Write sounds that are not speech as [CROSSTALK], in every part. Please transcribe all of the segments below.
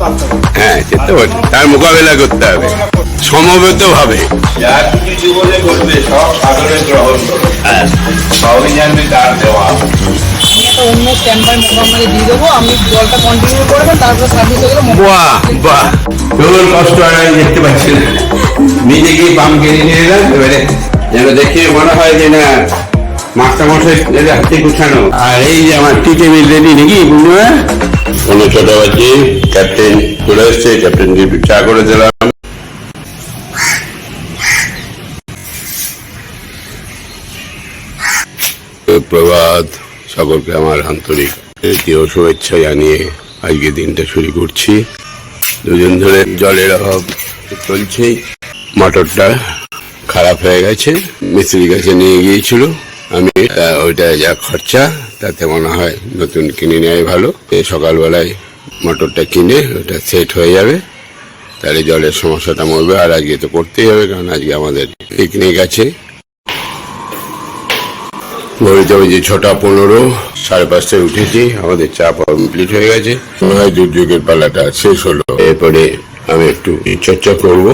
পারে হ্যাঁ সে তো বটে। তার মোকাবেলা করতে হবে। সমবেত ভাবে। যা কিছু জীবনে ঘটবে সব সাগরে গ্রহণ করো সবই জানবে তার দেওয়া। অন্য স্ট্যান্ড বাই দিয়ে দেবো। আপনি জলটা কন্টিনিউ করবেন তারপর সার্ভিস হয়ে গেলে বাহ বাহ। তোর কষ্ট আর আমি দেখতে পাচ্ছি না। নিজেকেই পাম কিনে নিয়ে এলাম এবারে যেন দেখে মনে হয় যে না মাস্টার মশাই হাতে গুছানো। আর এই যে আমার টি টেবিল রেডি নাকি বুঝলো কোনো ছোট ক্যাপ্টেন চলে এসছে ক্যাপ্টেনকে চা করে দিলাম। প্রভাত সকলকে আমার আন্তরিক দ্বিতীয় শুভেচ্ছা জানিয়ে আজকে দিনটা শুরু করছি। দুদিন ধরে জলের অভাব চলছেই মোটরটা খারাপ হয়ে গেছে, মিস্ত্রির কাছে নিয়ে গিয়েছিল। আমি ওইটা যা খরচা তাতে মনে হয় নতুন কিনে নেওয়াই ভালো। সকালবেলায় মোটরটা কিনে ওটা সেট হয়ে যাবে। তাহলে জলের সমস্যাটা মরবে, আর আজকে তো করতেই হবে, কারণ আজকে আমাদের পিকনিক আছে। ওই যে ছটা পনেরো, সাড়ে পাঁচটায় উঠেছি, আমাদের চা কমপ্লিট হয়ে গেছে। মনে হয় দুর্যোগের পালাটা শেষ হলো। এরপরে আমি একটু চর্চা করব।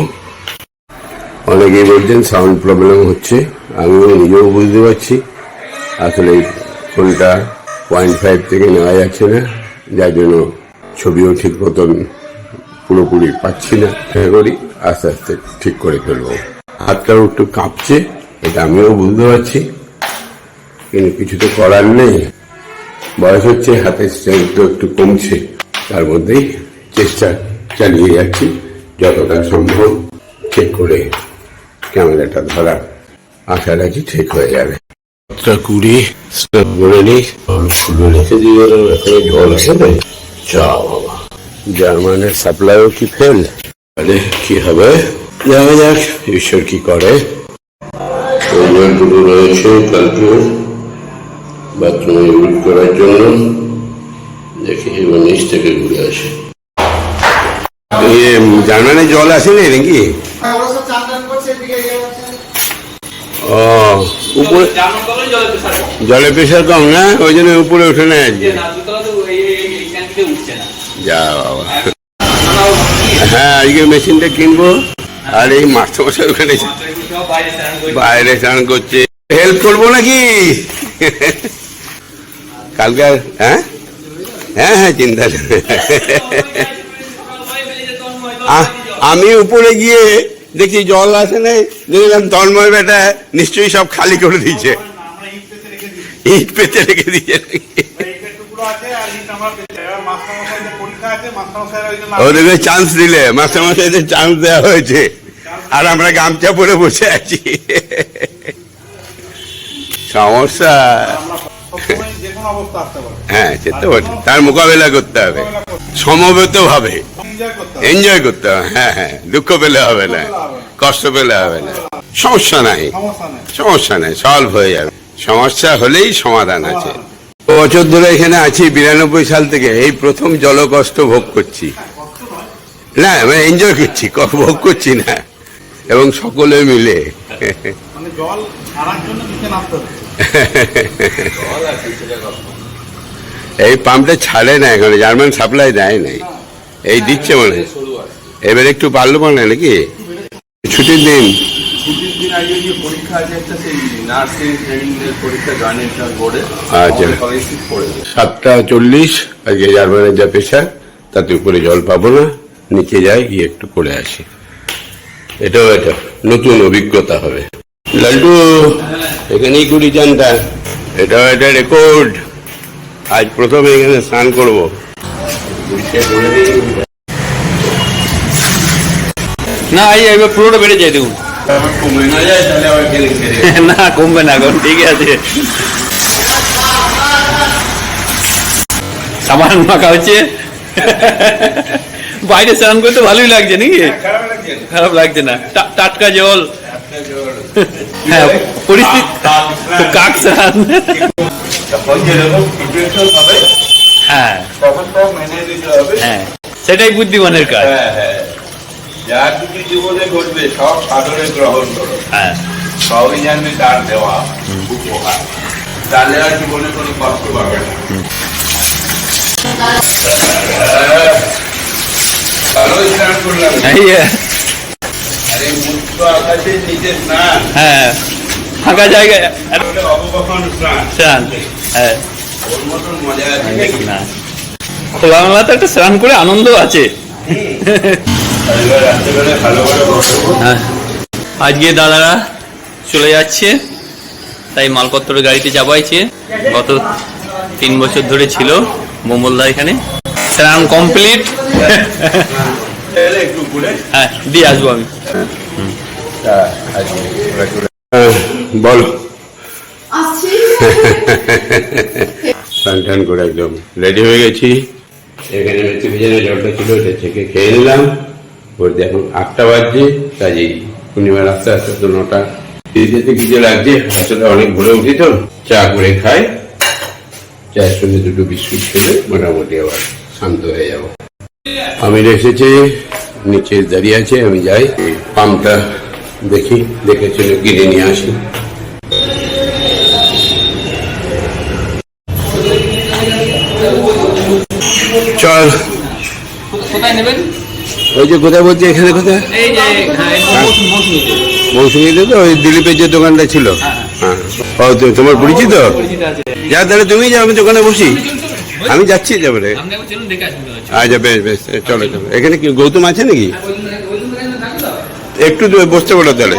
অনেকেই বলছেন সাউন্ড প্রবলেম হচ্ছে, আমিও নিজেও বুঝতে পারছি। আসলে ফোনটা পয়েন্ট ফাইভ থেকে নেওয়া যাচ্ছে না, যার জন্য ছবিও ঠিক মতন পুরোপুরি পাচ্ছি না। করি আস্তে আস্তে ঠিক করে ফেলব। হাতটাও একটু কাঁপছে, এটা আমিও বুঝতে পারছি। কিন্তু কিছু তো করার নেই। বয়স হচ্ছে, হাতের স্ট্রেংথ একটু কমছে। তার মধ্যেই চেষ্টা চালিয়ে যাচ্ছি, যতটা সম্ভব ঠিক করে ক্যামেরাটা ধরা। আশা রাখি ঠিক হয়ে যাবে। তা কুড়ি নি খুলে রেখে দিয়ে জল চা বাবা। জার্মানের সাপ্লাইও কি ফেল? তাহলে কি হবে? যাক, ঈশ্বর কি করে। রয়েছে কালকে। বাথরুমে ইউজ করার জন্য। দেখি এবার নিচ থেকে ঘুরে আসে। জার্মানে জল আসেনি নাকি? ও, উপরে জলের প্রেশার কম না? ওই জন্য উপরে উঠে নেয় আজকে। যা বাবা। হ্যাঁ আজকে মেশিনটা কিনবো, আর এই মাস্টারমশাই ওখানে বাইরে স্নান করছে। হেল্প করব নাকি? কালকে হ্যাঁ? হ্যাঁ হ্যাঁ চিন্তা আমি উপরে গিয়ে দেখি জল আসে নাই। দেখলাম তন্ময় বেটা নিশ্চয়ই সব খালি করে দিয়েছে। ইট পেতে রেখে দিয়েছে। ওদেরকে চান্স দিলে। মাস্টারমশাইদের চান্স দেওয়া হয়েছে। আর আমরা গামছা পরে বসে আছি। সমস্যা। হ্যাঁ সে তো বটে। তার মোকাবেলা করতে হবে। সমবেত ভাবে। এনজয় করতে হবে। হ্যাঁ হ্যাঁ দুঃখ পেলে হবে না। কষ্ট পেলে হবে না। সমস্যা নাই। সমস্যা নাই। সলভ হয়ে যাবে। সমস্যা হলেই সমাধান আছে। বছর ধরে এখানে আছি বিরানব্বই সাল থেকে এই প্রথম জলকষ্ট ভোগ করছি। না আমি এনজয় করছি ভোগ করছি না। এবং সকলে মিলে। মানে জল ছাড়ার জন্য নিচে নামতে হবে। [LAUGHS] এই পাম্পটা ছাড়ে না এখন জার্মান সাপ্লাই দেয় নাই। এই দিচ্ছে মনে। এবার একটু পারল মনে নাকি? ছুটির দিন। ছুটির দিন আগে যে পরীক্ষা আছে একটা সেই নার্সিং ট্রেনিং পরীক্ষা জয়েন্ট বোর্ডে। আচ্ছা। সাতটা চল্লিশ আজকে জার্মানের যা পেশা তাতে উপরে জল পাবো না নিচে যাই গিয়ে একটু করে আসি। এটাও এটা নতুন অভিজ্ঞতা হবে। লাল্টু এখানেই কুড়ি চানটা এটা একটা রেকর্ড আজ প্রথমে এখানে স্নান করব। না এই এবার পুরোটা বেড়ে যায় দেখুন। [LAUGHS] না কমবে না এখন ঠিক আছে। সাবান মাখা হচ্ছে। বাইরে স্নান করতে ভালোই লাগছে নাকি? খারাপ লাগছে। না? খারাপ লাগছে না। টাটকা জল। হ্যাঁ পরিস্থিতি কাক হ্যাঁ। হ্যাঁ সেটাই বুদ্ধিমানের কাজ। যা কিছু জীবনে ঘটবে সব সাদরে গ্রহণ করো। হ্যাঁ। সবই জানবে তার দেওয়া উপহার। তাহলে আর জীবনে কোনো কষ্ট পাবে না। এই যে, আরে হ্যাঁ ফাঁকা স্নান। হ্যাঁ। তো একটা স্নান করে আনন্দ আছে। হ্যাঁ। আজকে দাদারা চলে যাচ্ছে, তাই মালপত্র গাড়িতে চাপাইছে গত তিন বছর ধরে ছিল মোমলদা এখানে। স্নান কমপ্লিট। হ্যাঁ ওরা টান করে একদম রেডি হয়ে গেছি এখানে মেথি জলটা ছিল ওটা থেকে খেয়ে নিলাম বলতে এখন আটটা বাজছে কাজেই পূর্ণিমার আস্তে আস্তে তো নটা যেতে কিছু লাগছে আসলে অনেক ভোরে উঠি তো চা করে খাই চায়ের সঙ্গে দুটো বিস্কুট খেলে মোটামুটি আবার শান্ত হয়ে যাব আমির এসেছে নিচে দাঁড়িয়ে আছে আমি যাই। পাম্পটা দেখি দেখে চলে কিনে নিয়ে আসি। চল। কোথায় নেবেন? ওই যে কোথায় বলছি এখানে কোথায়? হ্যাঁ মৌসুমিতে তো ওই দিলীপের যে দোকানটা ছিল। হ্যাঁ। ও তোমার পরিচিত? যা তাহলে তুমি যাও আমি দোকানে বসি। আমি যাচ্ছি যাব রে। আচ্ছা বেশ বেশ চলো চলো। এখানে কি গৌতম আছে নাকি? একটু দূরে বসতে পারো তাহলে।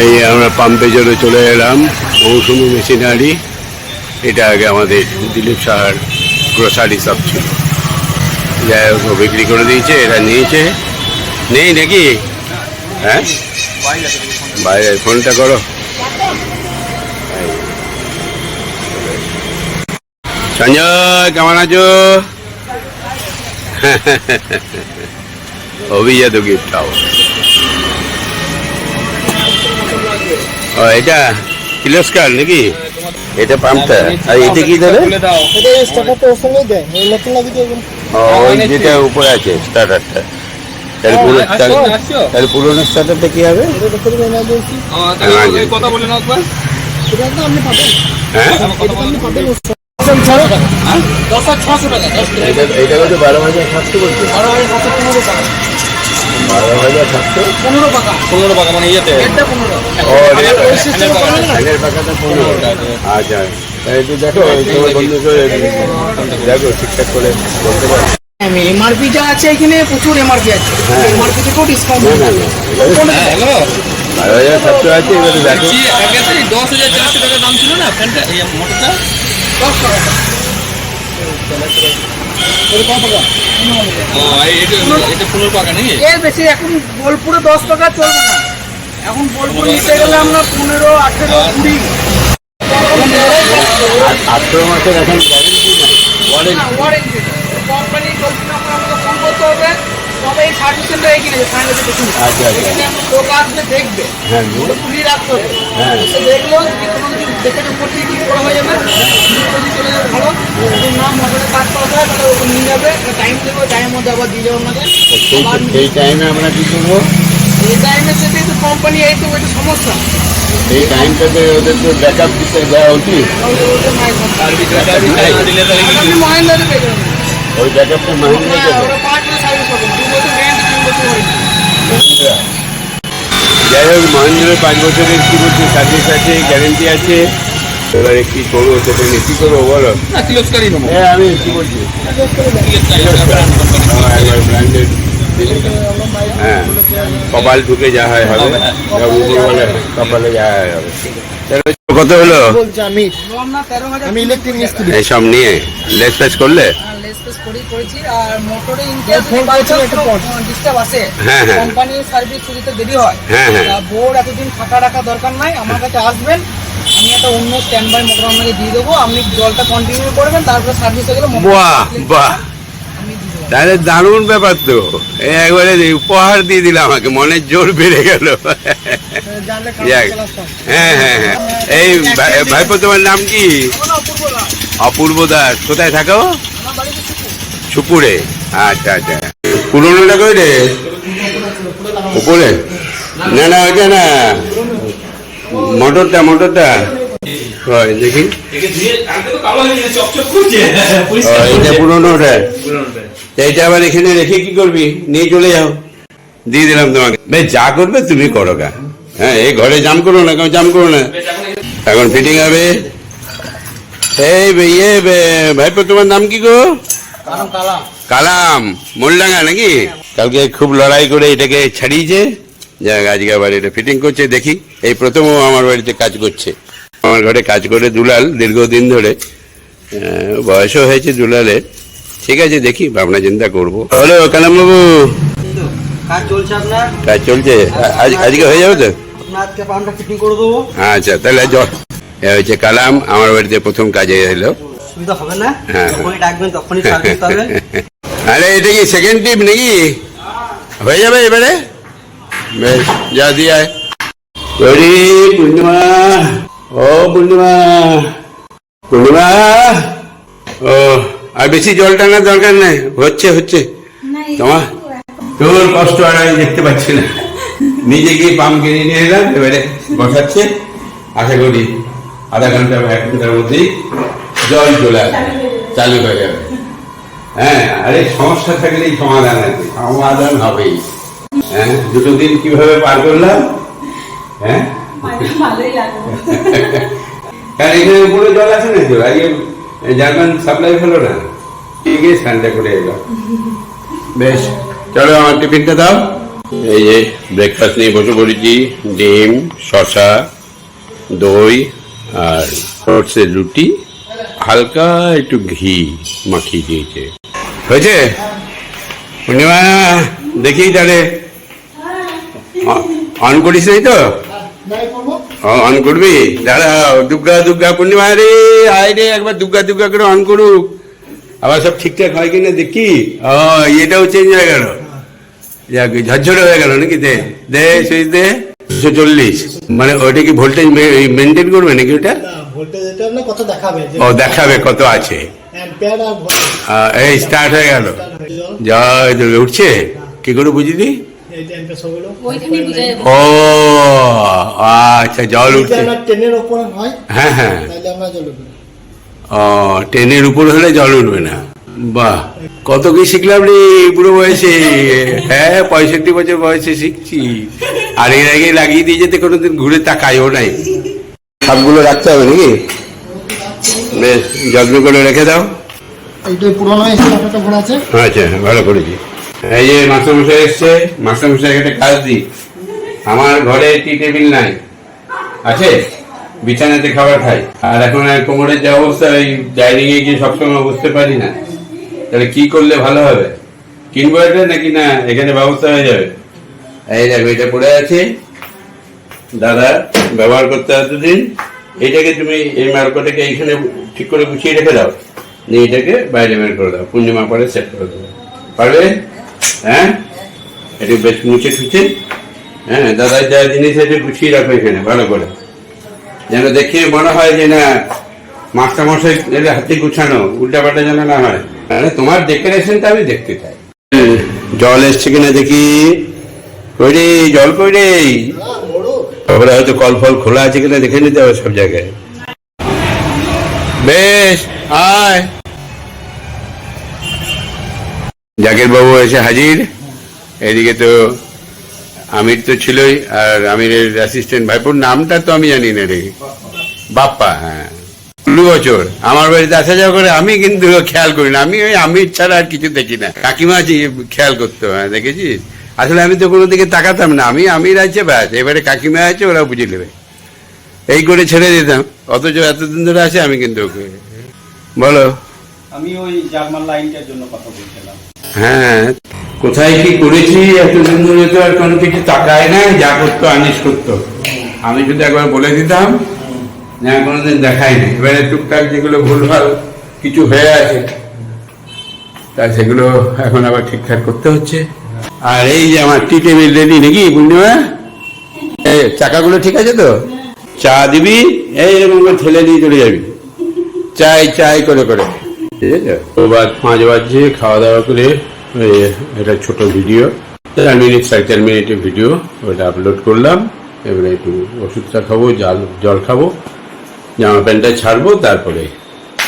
এই আমরা পাম্পে জলে চলে এলাম। মৌসুমি মেশিনারি। এটা আগে আমাদের দিলীপ সাহার গ্রোসারি সব ছিল। যাই হোক বিক্রি করে দিয়েছে এটা নিয়েছে। নেই নাকি? হ্যাঁ? বাইরে ফোনটা করো। সঞ্জয় কেমন আছো? অভিজাত গিফট হাউস ও এটা কিলোস্কার নাকি? এটা পাম্পটা আর এটা কি ধরে ওই যেটা উপরে আছে স্টার্টারটা তাহলে পুরো তাহলে- তাহলে পুরোনো স্টার্টারটা কি হবে। কথা বলে নাও হ্যাঁ? দশ হাজার ছশো টাকা দশ টাকা এটা এটা কত বারো হাজার সাতশো বলছে। বারো হাজার সাতশো পনেরো টাকা। বারো হাজার সাতশো? পনেরো টাকা। পনেরো টাকা মানে ইয়েতে। ও আর ওই system এ পাবেন না? ফ্যানের পাখাটা পনেরো। আচ্ছা একটু দেখো তোমার দেখো ঠিকঠাক করে বলতে পারো। এমআরপি যা আছে এখানে প্রচুর এমআরপি আছে। এমআরপি থেকেও ডিসকাউন্ট হ্যালো। বারো হাজার সাতশো আছে এবারে দেখো। দশ হাজার চারশো টাকা দাম ছিল না ফ্যানটা মোটরটা? দশ টাকা এর বেশি এখন বোলপুরে দশ টাকা চলবে না। এখন বোলপুর নিতে গেলে আমরা পনেরো আঠেরো কুড়ি। আঠেরো মাসের এখন ওয়ারেন্টি কোম্পানি ফোন করতে হবে। তবে এই সার্ভিস সেন্টার নেবে সাইন আছে আচ্ছা, আচ্ছা। লোক আসবে দেখবে। হ্যাঁ ওটা পুলিয়ে রাখতে হবে। হ্যাঁ। এসে দেখল যদি কোনো কিছু দেখে উপর থেকে কিছু করা হয়ে যাবে? যদি চলে যাবে ভালো। যদি না মোটরে কাজ করা হয় তাহলে ওকে নিয়ে যাবে। টাইম দেবো টাইমের মধ্যে আবার দিয়ে যাব আপনাকে সেই টাইমে আমরা কি করব? এই টাইমের সাথে তো কোম্পানি এই তো একটা সমস্যা। সেই টাইমটাতে ওদের তো ব্যাকআপ দিতে দেওয়া উচিত। যাবেন ওই ব্যাকআপটা মাহিন্দ্রা হ্যাঁ, দেবে ওটা পাঁচ বছর সার্ভিস পাবেন দু বছর গ্যারান্টি তিন বছর হয়নি মহিন্দ্রা যাই হোক মহেন্দ্রের পাঁচ বছরের কি বলছে সার্ভিস আছে গ্যারেন্টি আছে? এবারে কি করব সেটা নিয়ে কি করব বলো? হ্যাঁ আমি কি বলছি ব্র্যান্ডেড হ্যাঁ কপাল ঢুকে যা হয় হবে। কপালে যা হয় হবে। কত হলো? বলছি আমি ইলেকট্রিক মিস্ত্রি এইসব নিয়ে লেস ফেস করলে? হ্যাঁ, হ্যাঁ। কোম্পানির সার্ভিস শুরুতে দেরি হয়। হ্যাঁ, হ্যাঁ। বোর্ড এতদিন ফাঁকা রাখা দরকার নাই আমার কাছে আসবেন। আমি একটা অন্য স্ট্যান্ড বাই মোটর আপনাকে দিয়ে দেবো আপনি জলটা কন্টিনিউ করবেন তারপরে সার্ভিস হয়ে গেলে মোটর বাহ বাহ। আমি তাহলে দারুণ ব্যাপার তো। একবারে উপহার দিয়ে দিল আমাকে, মনের জোর বেড়ে গেল। হ্যাঁ হ্যাঁ হ্যাঁ। এই ভাই- ভাইপো, তোমার নাম কি? অপূর্ব দাস। কোথায় থাকো? সুপুরে। আচ্ছা আচ্ছা। পুরোনোটা কই রে? উপরে। না না, ওইটা না। মোটরটা মোটরটা। হয় দেখি। হয়ে এটা পুরোনোটা। এইটা আবার এখানে রেখে কি করবি? নিয়ে চলে যাও। দিয়ে দিলাম তোমাকে। বেশ যা করবে তুমি করো গা। হ্যাঁ এই ঘরে জাম করো না কেউ জাম করো না? এখন ফিটিং হবে। এই বে- ইয়ে বে- ভাইপো তোমার নাম কি গো? কালাম কালাম। নাকি? কালকে খুব লড়াই করে এটাকে ছাড়িয়েছে। যাক আজকে আবার এটা ফিটিং করছে দেখি। এই প্রথম আমার বাড়িতে কাজ করছে। আমার ঘরে কাজ করে দুলাল দীর্ঘদিন ধরে। বয়সও হয়েছে দুলালের। ঠিক আছে দেখি ভাবনা চিন্তা করব। হ্যালো কালাম বাবু কাজ চলছে আপনার? কাজ চলছে। আজ আজকে হয়ে যাবে তো? আচ্ছা তাহলে জল হচ্ছে কালাম আমার বাড়িতে প্রথম কাজে এলো। সুবিধা হবে না? হ্যাঁ। ডাকবেন তখনই সার্ভিস পাবেন আরে এটা কি সেকেন্ড টিপ নাকি? হয়ে যাবে এবারে? বেশ যা দিয়ে। পূর্ণিমা। পূর্ণিমা। পূর্ণিমা। ও আর বেশি জল টানার দরকার নেই। হচ্ছে হচ্ছে। তোমার তোর কষ্ট আর আমি দেখতে পাচ্ছি না। নিজে গিয়ে পাম্প কিনে নিয়ে এলাম এবারে বসাচ্ছে। আশা করি আধা ঘণ্টা বা এক ঘণ্টার মধ্যেই জল চলে আসবে চালু হয়ে যাবে। হ্যাঁ আরে সমস্যা থাকলেই সমাধান আছে। সমাধান হবেই। হ্যাঁ দুটো দিন কীভাবে পার করলাম? হ্যাঁ? ভালোই লাগল কারণ এখানে উপরে জল আছে না তো আজকে জার্মান সাপ্লাই হলো না। ঠিক আছে স্নানটা করে এলো। বেশ চলো আমার টিফিনটা দাও। এই যে ব্রেকফাস্ট নিয়ে বসে পড়েছি ডিম শশা দই আর ওটসের রুটি। হালকা একটু ঘি মাখিয়ে দিয়েছে। হয়েছে? পূর্ণিমা দেখি তাহলে। অন করিস নাই তো? অন করবি? দাঁড়াও দুর্গা দুর্গা পূর্ণিমা রে আয় রে একবার দুর্গা দুর্গা করে অন করুক। আবার সব ঠিকঠাক হয় কিনা দেখি? ও এটাও চেঞ্জ হয়ে গেল। যাক ঝরঝরে হয়ে গেল নাকি দে দে সুইচ দে। দুশো চল্লিশ। মানে ওটা কি ভোল্টেজ মেনটেন করবে নাকি ওটা? ও দেখাবে কত আছে। আহ, এই স্টার্ট হয়ে গেল। জয় উঠছে? কি করে বুঝলি? ও আচ্ছা জল উঠছে। আপনার টেনের ওপরে হয় হ্যাঁ হ্যাঁ। ও ট্রেনের উপর হলে জল উঠবে না। বাহ কত কি শিখলাম রে বুড়ো বয়সে? হ্যাঁ পঁয়ষট্টি বছর বয়সে শিখছি। আর এর আগে লাগিয়ে দিয়ে যেতে কোনোদিন ঘুরে তাকায়ও নাই। সবগুলো রাখতে হবে নাকি? বেশ যত্ন করে রেখে দাও। এইটা পুরোনো আছে। আচ্ছা ভালো করেছি। এই যে মাস্টারমশাই এসছে, মাস্টারমশাই একটা কাজ দিই। আমার ঘরে টি টেবিল নাই। আছে? বিছানাতে খাবার খাই। আর এখন কোমরের যে অবস্থা ওই ডাইনিং এ গিয়ে সবসময় বসতে পারি না। তাহলে কি করলে ভালো হবে? কিনবো এটা নাকি না এখানে ব্যবস্থা হয়ে যাবে? এই দেখো, এটা পড়ে আছে। দাদা, ব্যবহার করতে এতদিন। এইটাকে তুমি এই মার্কটাকে এইখানে ঠিক করে গুছিয়ে রেখে দাও। নিয়ে এটাকে বাইরে বের করে দাও। পূর্ণিমা পরে সেট করে দেবো। পারবে? হ্যাঁ? বেশ মুছে হ্যাঁ দাদার যা জিনিস আছে গুছিয়ে রাখো এখানে, ভালো করে। যেন দেখে মনে হয় যে না হাতে গুছানো উল্টা পাল্টা যেন না হয়। তোমার আমি দেখতে চাই। জল এসছে কিনা দেখি। কই রে, জল কই রে? তারপরে হয়তো কল ফল খোলা আছে কিনা দেখে নিতে হবে সব জায়গায়। বেশ, আয়। জাকির বাবু এসে হাজির। এদিকে তো আমির তো ছিলই, আর আমিরের অ্যাসিস্ট্যান্ট ভাইপুর নামটা তো আমি জানি না রে। বাপ্পা হ্যাঁ। দু বছর। আমার বাড়িতে আসা যাওয়া করে আমি কিন্তু খেয়াল করি না। আমি ওই আমির ছাড়া আর কিছু দেখি না। কাকিমা খেয়াল করতো হ্যাঁ দেখেছিস? আসলে আমি তো কোনো দিকে তাকাতাম না। আমি আমির আছে, ব্যাস। এবারে কাকিমা আছে ওরা বুঝে নেবে এই করে ছেড়ে দিতাম। অথচ এতদিন ধরে আছে, আমি কিন্তু ওকে বলো। আমি ওই জার্মান লাইনটার জন্য কথা বলছিলাম। হ্যাঁ। কোথায় কি করেছি, এতদিন ধরে তো আর কোনো কিছু তাকায় না যা করতো আনিস করতো। আমি যদি একবার বলে দিতাম, না, কোনোদিন দেখাই না এবারে টুকটাক যেগুলো ভুলভাল কিছু হয়ে আছে, তা সেগুলো এখন আবার ঠিকঠাক করতে হচ্ছে। আর এই যে আমার টি টেবিল রেডি নাকি, পূর্ণিমা? চাকাগুলো ঠিক আছে তো? চা দিবি, এই এরকম ঠেলে দিয়ে চলে যাবি। চাই চাই, করে করে। ঠিক আছে ও বাদ পাঁচ বাজছে খাওয়া দাওয়া করে এটা ছোট ভিডিও চার মিনিট সাড়ে চার মিনিটের ভিডিও ওটা আপলোড করলাম এবারে একটু ওষুধটা খাব জল জল খাব জামা প্যান্টটা ছাড়বো তারপরে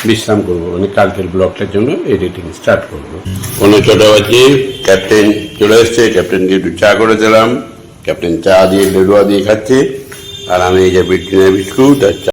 বিশ্রাম করব মানে কালকের ব্লগটার জন্য এডিটিং স্টার্ট করব কোনো ছোট বাচ্চি ক্যাপ্টেন চলে এসছে ক্যাপ্টেনকে একটু চা করে দিলাম ক্যাপ্টেন চা দিয়ে লেডুয়া দিয়ে খাচ্ছে আর আমি এই যে বিটকিনের বিস্কুট আর